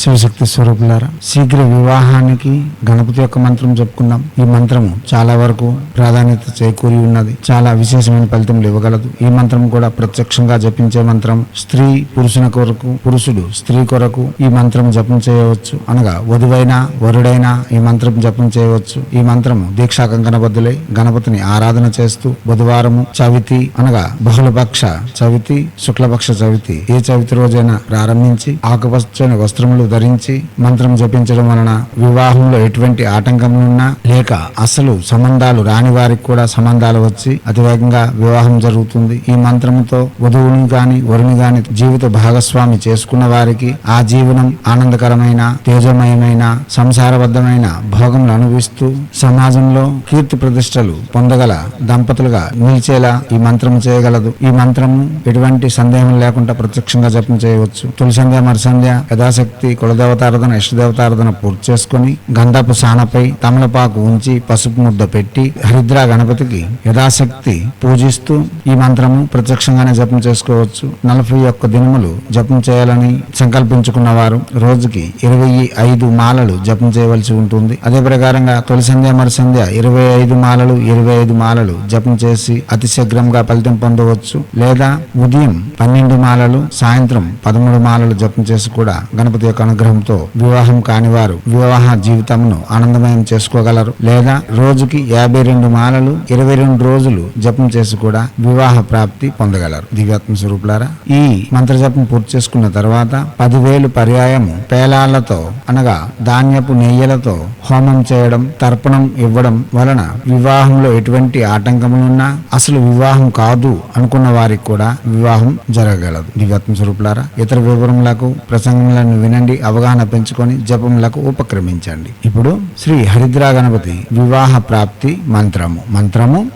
శివశక్తి స్వరూపులారా శీఘ్ర వివాహానికి గణపతి యొక్క మంత్రం చెప్పుకున్నాం ఈ మంత్రము చాలా వరకు ప్రాధాన్యత చేకూరి ఉన్నది. చాలా విశేషమైన ఫలితములు ఇవ్వగలదు. ఈ మంత్రం కూడా ప్రత్యక్షంగా జపించే మంత్రం. స్త్రీ పురుషుని కొరకు పురుషుడు స్త్రీ కొరకు ఈ మంత్రం జపం చేయవచ్చు. అనగా వధువైనా వరుడైనా ఈ మంత్రం జపం చేయవచ్చు. ఈ మంత్రము దీక్షా కంకణబద్దులై గణపతిని ఆరాధన చేస్తూ బుధవారము చవితి అనగా బహుళపక్ష చవితి శుక్లపక్ష చవితి ఏ చవితి రోజైనా ప్రారంభించి ఆకుపచ్చని వస్త్రములు ధరించి మంత్రం జపించడం వలన వివాహంలో ఎటువంటి ఆటంకములున్నా లేక అసలు సంబంధాలు రాని వారికి కూడా సంబంధాలు వచ్చి అతివేగంగా వివాహం జరుగుతుంది. ఈ మంత్రంతో వధువుని గాని వరుని గాని జీవిత భాగస్వామి చేసుకున్న వారికి ఆ జీవనం ఆనందకరమైన తేజమయమైన సంసారబద్ధమైన భోగములు అనుభవిస్తూ సమాజంలో కీర్తి ప్రతిష్టలు పొందగల దంపతులుగా నిలిచేలా ఈ మంత్రం చేయగలదు. ఈ మంత్రము ఎటువంటి సందేహం లేకుండా ప్రత్యక్షంగా జపం చేయవచ్చు. తొలి సంధ్య మరి యథాశక్తి యథాశక్తి కులదేవతారాధన ఇష్టదేవతారాధన పూర్తి చేసుకుని గంధపు సానపై తమలపాకు ఉంచి పసుపు ముద్ద పెట్టి హరిద్ర గణపతికి యథాశక్తి పూజిస్తూ ఈ మంత్రము ప్రత్యక్షంగానే జపం చేసుకోవచ్చు. నలభై ఒక్క దినములు జపం చేయాలని సంకల్పించుకున్న వారు రోజుకి ఇరవై ఐదు మాలలు జపం చేయవలసి ఉంటుంది. అదే ప్రకారంగా తొలి సంధ్య మరి సంధ్య ఇరవై ఐదు మాలలు ఇరవై ఐదు మాలలు జపం చేసి అతి శీఘ్రంగా ఫలితం పొందవచ్చు. లేదా ఉదయం పన్నెండు మాలలు సాయంత్రం పదమూడు మాలలు జపం చేసి కూడా గణపతి యొక్క అనుగ్రహంతో వివాహం కాని వారు వివాహ జీవితంను ఆనందమయం చేసుకోగలరు. లేదా రోజుకి యాభై రెండు మాలలు ఇరవై రెండు రోజులు జపం చేసి కూడా వివాహ ప్రాప్తి పొందగలరు. దివ్యాత్మ స్వరూపులారా ఈ మంత్ర జపం పూర్తి చేసుకున్న తర్వాత పదివేలు పర్యాయము పేలాలతో అనగా ధాన్యపు నెయ్యలతో హోమం చేయడం తర్పణం ఇవ్వడం వలన వివాహంలో ఎటువంటి ఆటంకములున్నా అసలు వివాహం కాదు అనుకున్న వారికి కూడా వివాహం జరగగలదు. దివ్యాత్మ స్వరూపులారా ఇతర వివరములకు ప్రసంగములను వినండి. అవగాహన పెంచుకొని జపములకు ఉపక్రమించండి. ఇప్పుడు శ్రీ హరిద్రా గణపతి వివాహ ప్రాప్తి మంత్రము. మంత్రము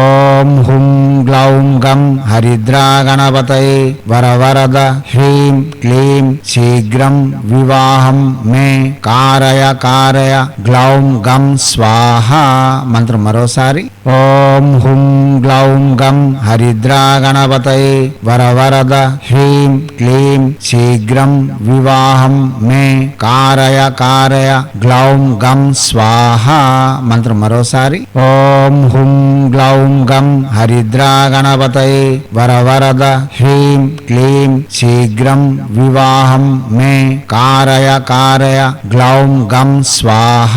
ఓం హుం గ్లౌం గం హరిద్రా గణపతయే వరవరద హ్రీం క్లీం శీఘ్రం వివాహం మే కారయ కారయ గ్లౌం గం స్వాహ మంత్రం మరోసారి. ఓం హుం గ్లౌం గం హరిద్రా గణపతయే వరవరద హ్రీం క్లీం శీఘ్రం వివాహం మే కారయ కారయ గ్లౌం గం స్వాహ మంత్రం మరోసారి. ఓం హుం గ్లౌం గం హరిద్రా గణపతయే వరవరద హ్రీం క్లీం శీఘ్రం వివాహం మే కారయ కారయ గ్లౌం గం స్వాహ